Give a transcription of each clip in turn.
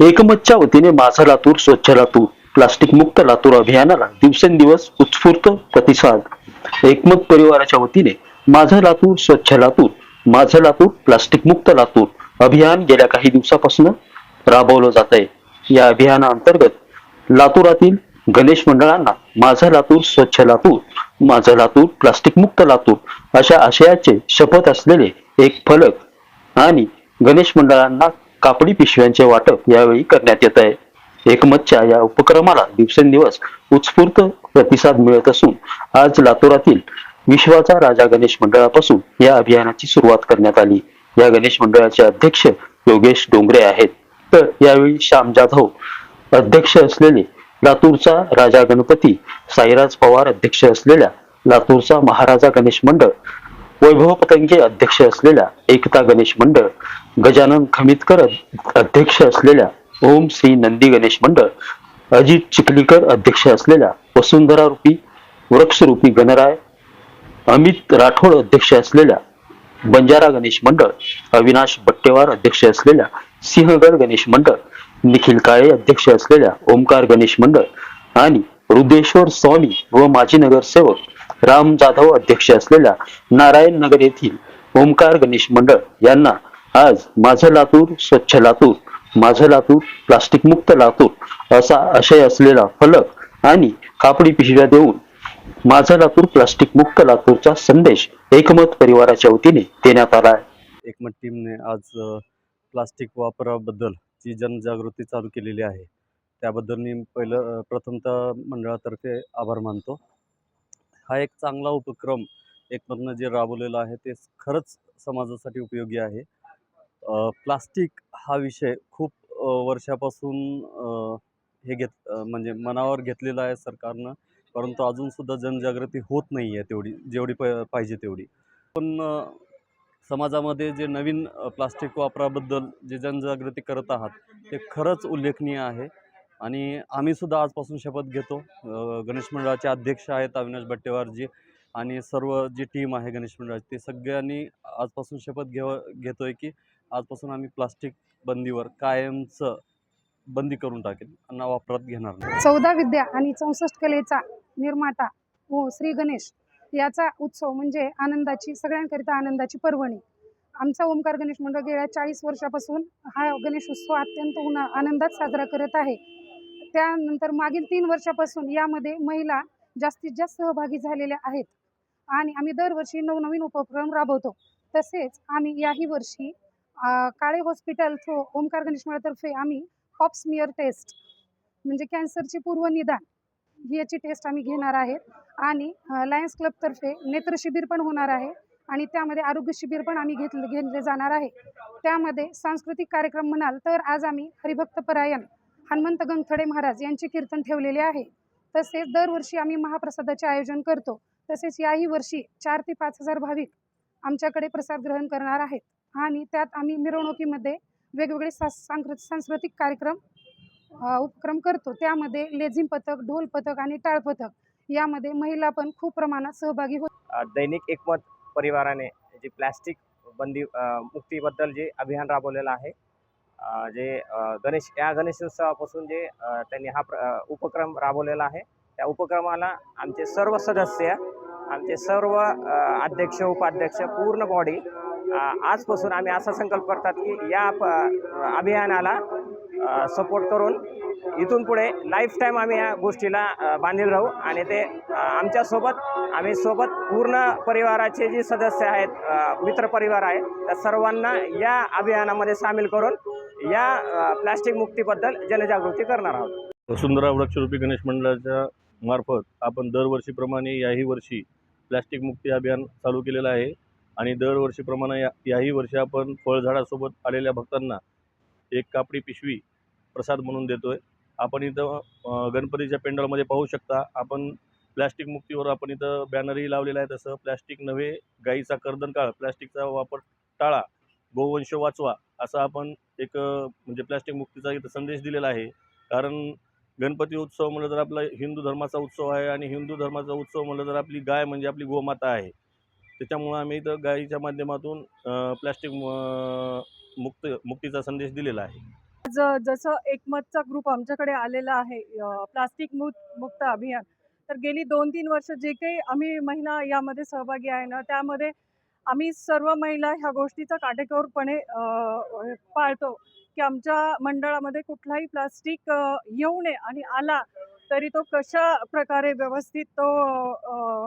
एकमतच्या वतीने माझा लातूर स्वच्छ लातूर प्लास्टिक मुक्त लातूर अभियानाला दिवसेंदिवस उत्स्फूर्त प्रतिसाद. एकमत परिवाराच्या वतीने माझा लातूर स्वच्छ लातूर माझं लातूर प्लास्टिक मुक्त लातूर अभियान गेल्या काही दिवसापासून राबवलं जात आहे या अभियानाअंतर्गत लातूरातील गणेश मंडळांना माझा लातूर स्वच्छ लातूर माझं लातूर प्लास्टिक मुक्त लातूर अशा आशयाचे शपथ असलेले एक फलक आणि गणेश मंडळांना कापडी पिशव्यांचे वाटप यावेळी करण्यात येत आहे. एकमतच्या या उपक्रमाला दिवसेंदिवस उत्स्फूर्त प्रतिसाद मिळत असून आज लातूरातील विश्वाचा राजा गणेश मंडळापासून या अभियानाची सुरुवात करण्यात आली. या गणेश मंडळाचे अध्यक्ष योगेश डोंगरे आहेत. तर यावेळी श्याम जाधव अध्यक्ष असलेले लातूरचा राजा गणपती साईराज पवार अध्यक्ष असलेल्या लातूरचा महाराजा गणेश मंडळ वैभव पतंगे अध्यक्ष असलेल्या एकता गणेश मंडळ गजानन खमितकर अध्यक्ष असलेल्या ओम श्री नंदी गणेश मंडळ अजित चिखलीकर अध्यक्ष असलेल्या वसुंधरा रूपी वृक्षरूपी गणराय अमित राठोड अध्यक्ष असलेल्या बंजारा गणेश मंडळ अविनाश बट्टेवार अध्यक्ष असलेल्या सिंहगड गणेश मंडळ निखिल काळे अध्यक्ष असलेल्या ओमकार गणेश मंडळ आणि रुद्रेश्वर स्वामी व माजी नगरसेवक राम जाधव अध्यक्ष असलेल्या नारायण नगर येथील ओमकार गणेश मंडळ यांना आज माझं लातूर स्वच्छ लातूर माझं लातूर प्लास्टिक मुक्त लातूर असा आशय असलेला फलक आणि कापडी पिशव्या देऊन माझं लातूर प्लास्टिक मुक्त लातूरचा संदेश एकमत परिवाराच्या वतीने देण्यात आला आहे. एकमत टीमने आज प्लास्टिक वापराबद्दल जी जनजागृती चालू केलेली आहे त्याबद्दल मी पहिलं प्रथमतः मंडळातर्फे आभार मानतो. हा एक चांगला उपक्रम एकमतनं जे राबवलेलं आहे ते खरंच समाजासाठी उपयोगी आहे. प्लास्टिक हा विषय खूप वर्षापासून हे घेत म्हणजे मनावर घेतलेला आहे सरकारनं परंतु अजूनसुद्धा जनजागृती होत नाही आहे तेवढी जेवढी प पाहिजे तेवढी. पण समाजामध्ये जे नवीन प्लास्टिक वापराबद्दल जे जनजागृती करत आहात ते खरंच उल्लेखनीय आहे. आणि आम्हीसुद्धा आजपासून शपथ घेतो. गणेश मंडळाचे अध्यक्ष आहेत अविनाश बट्टेवारजी आणि सर्व जी टीम आहे गणेश मंडळाची ते सगळ्यांनी आजपासून शपथ घेव घेतो आहे की आजपासून आम्ही प्लास्टिक बंदीवर कायमचं बंदी करून टाकेल आणि वापरात घेणार नाही. चौदा विद्या आणि चौसष्ट कलेचा निर्माता व श्री गणेश. याचा उत्सव म्हणजे आनंदाची सगळ्यांकरिता आनंदाची पर्वणी. आमचा ओमकार गणेश मंडळ गेल्या चाळीस वर्षापासून हा गणेश उत्सव अत्यंत उन्हा आनंदात साजरा करत आहे. त्यानंतर मागील तीन वर्षापासून यामध्ये महिला जास्तीत जास्त सहभागी झालेल्या आहेत. आणि आम्ही दरवर्षी नवनवीन उपक्रम राबवतो. तसेच आम्ही याही वर्षी काळे हॉस्पिटल थ्रू ओमकार गणेश मंडळातर्फे आम्ही पॉप्समियर टेस्ट म्हणजे कॅन्सरचे पूर्व निदान याची टेस्ट आम्ही घेणार आहेत आणि लायन्स क्लबतर्फे नेत्र शिबिर पण होणार आहे. आणि त्यामध्ये आरोग्य शिबिर पण आम्ही घेतले घेतले जाणार आहे. त्यामध्ये सांस्कृतिक कार्यक्रम म्हणाल तर आज आम्ही हरिभक्त परायण हनुमंत गंगथडे महाराज यांचे कीर्तन ठेवलेले आहे. तसेच दरवर्षी आम्ही महाप्रसादाचे आयोजन करतो. तसेच याही वर्षी चार ते पाच हजार भाविक आमच्याकडे प्रसाद ग्रहण करणार आहेत. आणि त्यात आम्ही मिरवणुकीमध्ये वेगवेगळे सा सांस्कृतिक कार्यक्रम उपक्रम करतो. त्यामध्ये लेझिम पथक ढोल पथक आणि टाळ पथक यामध्ये महिला पण खूप प्रमाणात सहभागी होत दैनिक एकमत परिवाराने जे प्लॅस्टिक बंदी मुक्तीबद्दल जे अभियान राबवलेलं आहे जे गणेश या गणेशोत्सवापासून जे त्यांनी हा प्र उपक्रम राबवलेला आहे. त्या उपक्रमाला आमचे सर्व सदस्य आमचे सर्व अध्यक्ष उपाध्यक्ष पूर्ण बॉडी आजपासून आम्ही असा संकल्प करतात की या प अभियानाला सपोर्ट करून इथून पुढे लाईफ टाईम आम्ही या गोष्टीला बांधील राहू आणि ते आमच्यासोबत आम्ही सोबत पूर्ण परिवाराचे जे सदस्य आहेत मित्र मित्रपरिवार आहे त्या सर्वांना या अभियानामध्ये सामील करून या प्लास्टिक प्लॅस्टिक मुक्तीबद्दल जनजागृती करणार आहोत. वसुंधरा वृक्षरूपी गणेश मंडळाच्या मार्फत आपण दरवर्षीप्रमाणे याही वर्षी प्लॅस्टिक मुक्ती अभियान चालू केलेलं आहे. आणि दरवर्षीप्रमाणे या याही वर्षी आपण फळझाडासोबत आलेल्या भक्तांना एक कापडी पिशवी प्रसाद म्हणून देतो आहे आपण इथं गणपतीच्या पेंडॉलमध्ये पाहू शकता आपण प्लॅस्टिक मुक्तीवर आपण इथं बॅनरही लावलेला आहे तसं. प्लॅस्टिक नव्हे गाईचा कर्दन काळ प्लॅस्टिकचा वापर टाळा. गोवंश वाचवा असा आपण एक म्हणजे प्लॅस्टिक मुक्तीचा इथं संदेश दिलेला आहे. कारण गणपती उत्सव म्हणलं तर आपला हिंदू धर्माचा उत्सव आहे आणि हिंदू धर्माचा उत्सव म्हणलं तर आपली गाय म्हणजे आपली गोमाता आहे. त्याच्यामुळं आम्ही इथं गायीच्या माध्यमातून प्लॅस्टिक मुक्त मुक्तीचा संदेश दिलेला आहे. ज- जसं एकमतचा ग्रुप आमच्याकडे आलेला आहे प्लास्टिक मुक्त मुक्त अभियान. तर गेली दोन तीन वर्ष जे काही आम्ही महिला यामध्ये सहभागी आहे ना त्यामध्ये आम्ही सर्व महिला ह्या गोष्टीचा काटेकोरपणे पाळतो की आमच्या मंडळामध्ये कुठलाही प्लास्टिक येऊ नये आणि आला तरी तो कशा प्रकारे व्यवस्थित तो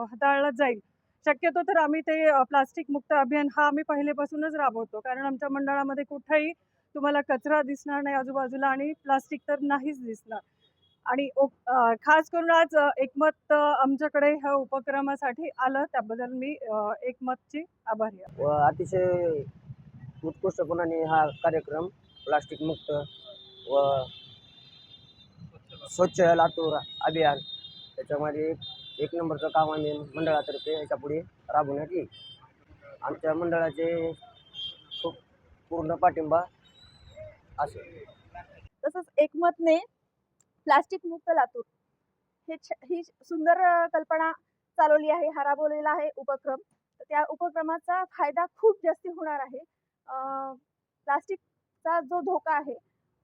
हाताळला जाईल. शक्यतो तर आम्ही ते प्लास्टिक मुक्त अभियान हा आम्ही पहिलेपासूनच राबवतो. कारण आमच्या मंडळामध्ये कुठेही तुम्हाला कचरा दिसणार नाही आजूबाजूला आणि प्लास्टिक तर नाहीच दिसणार. आणि खास करून आज एकमत आमच्याकडे ह्या उपक्रमासाठी आलं त्याबद्दल मी एकमतची आभारी आहे. व अतिशय उत्कृष्टपणाने हा कार्यक्रम प्लास्टिक मुक्त व स्वच्छ लातूर अभियान त्याच्यामध्ये एक एक नंबरचं काम आम्ही मंडळातर्फे याच्यापुढे राबवण्यात येईल. आमच्या मंडळाचे खूप पूर्ण पाठिंबा असेल. तसंच एकमतने प्लास्टिक मुक्त लातूर. हे छ- ही सुंदर कल्पना चालवली आहे हराबवलेला आहे उपक्रम. त्या उपक्रमाचा फायदा खूप जास्ती होणार आहे. प्लास्टिकचा जो धोका आहे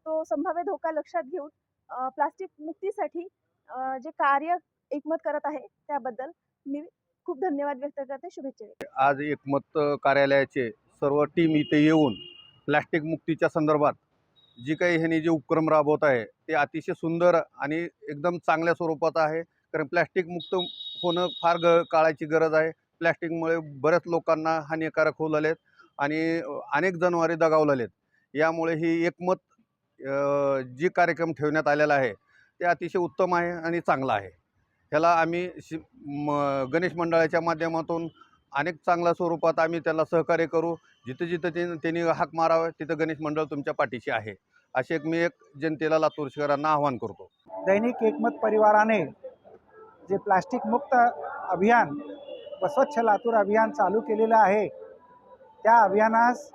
तो संभाव्य धोका लक्षात घेऊन प्लास्टिक मुक्तीसाठी जे कार्य एकमत करत आहे त्याबद्दल मी खूप धन्यवाद व्यक्त करते. शुभेच्छा आज एकमत कार्यालयाचे सर्व टीम इथे येऊन प्लॅस्टिक मुक्तीच्या संदर्भात जी काही ह्यांनी जे उपक्रम राबवत आहे ते अतिशय सुंदर आणि एकदम चांगल्या स्वरूपात आहे. कारण प्लॅस्टिक मुक्त होणं फार ग काळाची गरज आहे. प्लॅस्टिकमुळे बऱ्याच लोकांना हानिकारक होऊ लागलेत आणि अनेक जनावरे दगावलेले आहेत यामुळे ही एकमत जी कार्यक्रम ठेवण्यात आलेला आहे ते अतिशय उत्तम आहे आणि चांगला आहे. ह्याला आम्ही शि म गणेश मंडळाच्या माध्यमातून अनेक चांगल्या स्वरूपात आम्ही त्याला सहकार्य करू. जिथं जिथं ते त्यांनी हाक मारावं तिथं गणेश मंडळ तुमच्या पाठीशी आहे. असे एक मी एक जनतेला लातूर शहरांना आवाहन करतो. दैनिक एकमत परिवाराने जे प्लास्टिक मुक्त अभियान व स्वच्छ लातूर अभियान चालू केलेलं आहे त्या अभियानास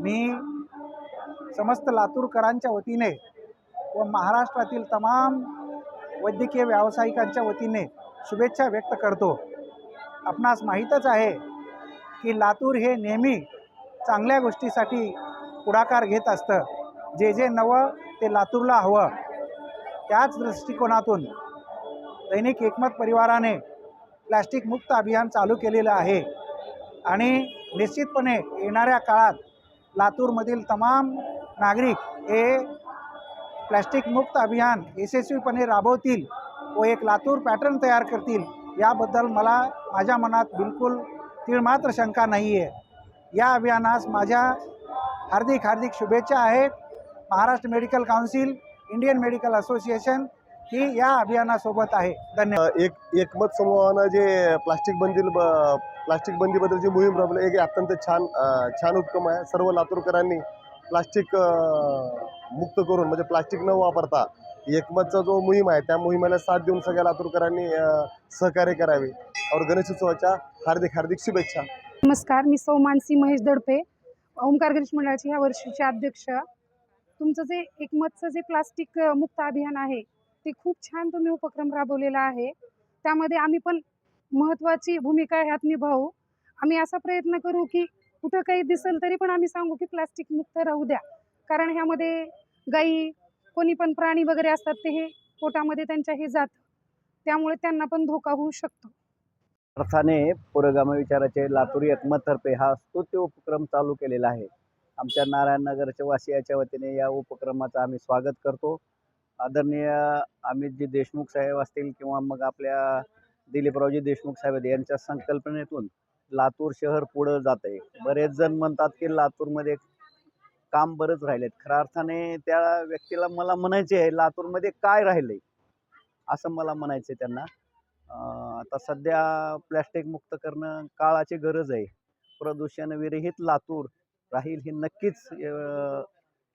मी समस्त लातूरकरांच्या वतीने व महाराष्ट्रातील तमाम वैद्यकीय व्यावसायिकांच्या वतीने शुभेच्छा व्यक्त करतो. आपणास माहीतच आहे की लातूर हे नेहमी चांगल्या गोष्टीसाठी पुढाकार घेत असतं. जे जे नवं ते लातूरला हवं. त्याच दृष्टिकोनातून दैनिक एकमत परिवाराने प्लॅस्टिक मुक्त अभियान चालू केलेलं आहे. आणि निश्चितपणे येणाऱ्या काळात लातूरमधील तमाम नागरिक हे प्लॅस्टिक मुक्त अभियान यशस्वीपणे राबवतील व एक लातूर पॅटर्न तयार करतील याबद्दल मला माझ्या मनात बिलकुल तीळमात्र शंका नाही आहे या अभियानास माझ्या हार्दिक हार्दिक शुभेच्छा आहेत. Maharashtra medical council Indian medical association ही या अभियानासोबत आहे. धन्यवाद. एक एकमत समूहानं जे प्लास्टिक बंदी प्लास्टिक बंदीबद्दल जी मोहीम राबवली एक अत्यंत छान छान उपक्रम आहे. सर्व लातूरकरांनी प्लास्टिक मुक्त करून म्हणजे प्लास्टिक न वापरता एकमतचा जो मोहीम आहे त्या मोहिमेला साथ देऊन सगळ्या लातूरकरांनी सहकार्य करावे. और गणेशोत्सवाच्या हार्दिक हार्दिक शुभेच्छा. नमस्कार मी सौ मानसी महेश दडपे. ओंकार गणेश मंडळाची ह्या वर्षीचे अध्यक्ष. तुमचं जे एकमतचं जे प्लास्टिक मुक्त अभियान आहे ते खूप छान तुम्ही उपक्रम राबवलेला आहे. त्यामध्ये आम्ही पण महत्त्वाची भूमिका ह्यात निभावू. आम्ही असा प्रयत्न करू की कुठं काही दिसेल तरी पण आम्ही सांगू की प्लास्टिक मुक्त राहू द्या. कारण ह्यामध्ये गाई कोणी पण प्राणी वगैरे असतात ते हे पोटामध्ये त्यांच्या हे जातं. त्यामुळे त्यांना पण धोका होऊ शकतो. अर्थाने पुरोगामी विचाराचे लातूर एकमततर्फे हा स्तुत्य उपक्रम चालू केलेला आहे. आमच्या नारायणनगरच्या वासियाच्या वतीने या उपक्रमाचं आम्ही स्वागत करतो. आदरणीय अमितजी देशमुख साहेब असतील किंवा मग आपल्या दिलीपरावजी देशमुख साहेब यांच्या संकल्पनेतून लातूर शहर पुढं जात आहे बरेच जण म्हणतात की लातूरमध्ये काम बरंच राहिलेत खऱ्या अर्थाने त्या व्यक्तीला मला म्हणायचे आहे लातूरमध्ये काय राहिलंय? असं मला म्हणायचं आहे त्यांना. आता सध्या प्लॅस्टिक मुक्त करणं काळाची गरज आहे. प्रदूषण विरहित लातूर राहील हे नक्कीच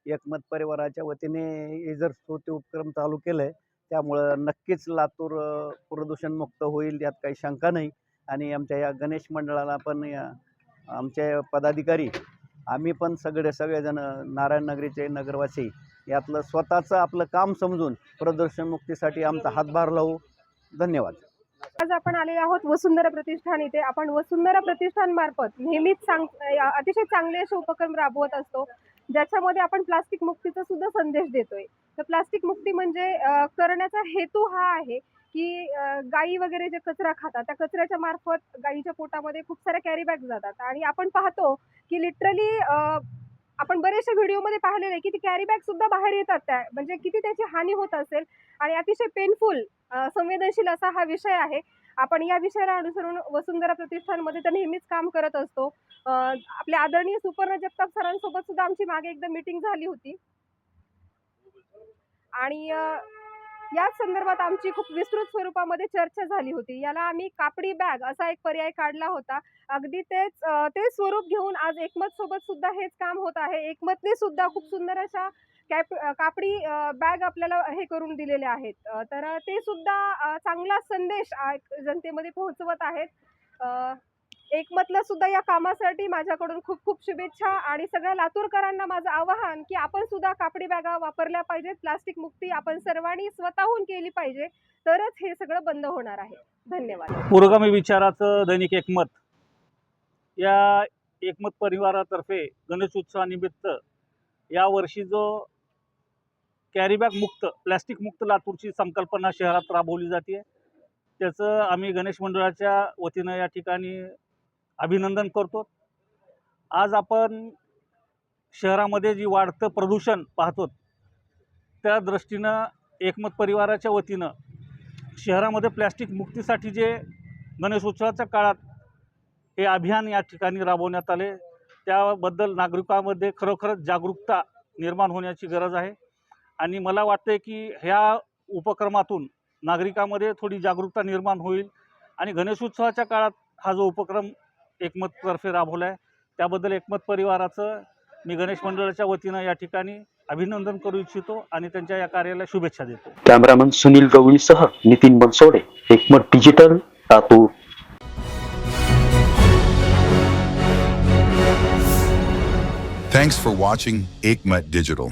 एकमत परिवाराच्या वतीने हे जर स्तुती उपक्रम चालू केलं आहे त्यामुळं नक्कीच लातूर प्रदूषणमुक्त होईल यात काही शंका नाही. आणि आमच्या या गणेश मंडळाला पण आमचे पदाधिकारी आम्ही पण सगळे सगळेजण नारायण नगरीचे नगरवासी. यातलं स्वतःचं आपलं काम समजून प्रदर्शन मुक्तीसाठी आमचा हातभार लावू. धन्यवाद. आज आपण आलेलो आहोत वसुंधरा प्रतिष्ठान इथे. आपण वसुंधरा प्रतिष्ठान मार्फत नेहमीच चांग अतिशय चांगले असे उपक्रम राबवत असतो. ज्याच्यामध्ये आपण प्लास्टिक मुक्तीचा सुद्धा संदेश देतोय. तर प्लास्टिक मुक्ती म्हणजे करण्याचा हेतू हा आहे. की गाई गायी वगैरे जे कचरा खातात त्या कचऱ्याच्या मार्फत गायीच्या पोटामध्ये खूप साऱ्या कॅरी बॅग जातात. आणि आपण पाहतो की लिटरली आपण बरेचशा व्हिडिओमध्ये पाहिलेले आहे की ती कॅरी बॅग सुद्धा बाहेर येतात त्या म्हणजे किती त्याची हानी होत असेल आणि अतिशय पेनफुल संवेदनशील असा हा विषय आहे. आपण या विषयाला अनुसरून वसुंधरा प्रतिष्ठानमध्ये तर नेहमीच काम करत असतो. आपल्या आपले आदरणीय सुपर्ण जगताप सरांसोबत सुद्धा आमची मागे एकदा मीटिंग झाली होती. आणि याच संदर्भात आमची खूप विस्तृत स्वरूपामध्ये चर्चा झाली होती. याला आम्ही कापडी बॅग असा एक पर्याय काढला होता. अगदी तेच ते स्वरूप घेऊन आज एकमत सोबत सुद्धा हेच काम होत आहे. एकमतने सुद्धा खूप सुंदर अशा कॅप कापडी बॅग आपल्याला हे करून दिलेले आहेत. तर ते सुद्धा चांगला संदेश जनतेमध्ये पोहोचवत आहेत. एकमतला सुद्धा या कामासाठी माझ्याकडून खूप खूप शुभेच्छा आणि सगळ्या लातूरकरांना माझं आवाहन की आपण सुद्धा कापडी बॅगा वापरल्या पाहिजेत प्लास्टिक मुक्ती आपण सर्वांनी स्वतःहून केली पाहिजे तरच हे सगळं बंद होणार आहे. धन्यवाद. पुरोगामी विचाराचं दैनिक एकमत. या एकमत परिवारातर्फे गणेश उत्सवानिमित्त यावर्षी जो कॅरीबॅग मुक्त प्लॅस्टिक मुक्त लातूरची संकल्पना शहरात राबवली जाते. त्याचं आम्ही गणेश मंडळाच्या वतीनं या ठिकाणी अभिनंदन करतो. आज आपण शहरामध्ये जी वाढतं प्रदूषण पाहतो त्या दृष्टीनं एकमत परिवाराच्या वतीनं शहरामध्ये प्लॅस्टिक मुक्तीसाठी जे गणेशोत्सवाच्या काळात हे अभियान या ठिकाणी राबवण्यात आले त्याबद्दल नागरिकांमध्ये खरोखरच जागरूकता निर्माण होण्याची गरज आहे. आणि मला वाटते की ह्या उपक्रमातून नागरिकांमध्ये थोडी जागरूकता निर्माण होईल. आणि गणेशोत्सवाच्या काळात हा जो उपक्रम एकमततर्फे राबवला आहे त्याबद्दल एकमत परिवाराचं मी गणेश मंडळाच्या वतीनं या ठिकाणी अभिनंदन करू इच्छितो आणि त्यांच्या या कार्याला शुभेच्छा देतो. Cameraman Sunil गवळीसह Nitin Bansode Ekmat digital Latur. Thanks for watching Aikmat Digital.